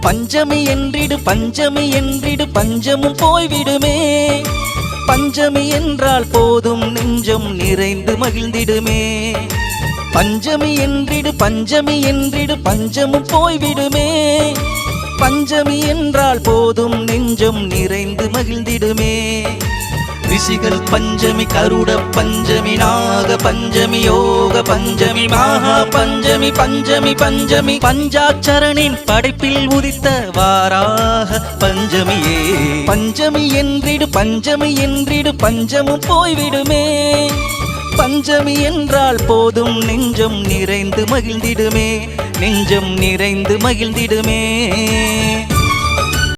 பஞ்சமி என்றிடு பஞ்சமி என்றிடு பஞ்சமும் போய்விடுமே. பஞ்சமி என்றால் போதும் நெஞ்சம் நிறைந்து மகிழ்ந்திடுமே. பஞ்சமி என்றிடு பஞ்சமி என்றிடு பஞ்சமும் போய்விடுமே. பஞ்சமி என்றால் போதும் நெஞ்சம் நிறைந்து மகிழ்ந்திடுமே. ரிஷிகள் பஞ்சமி கருட பஞ்சமி நாக பஞ்சமி யோக பஞ்சமி மகா பஞ்சமி பஞ்சமி பஞ்சமி பஞ்சாச்சரணின் படைப்பில் உதித்த வாராக பஞ்சமியே. பஞ்சமி என்றிடு பஞ்சமி என்றிடு பஞ்சமும் போய்விடுமே. பஞ்சமி என்றால் போதும் நெஞ்சம் நிறைந்து மகிழ்ந்திடுமே. நெஞ்சம் நிறைந்து மகிழ்ந்திடுமே.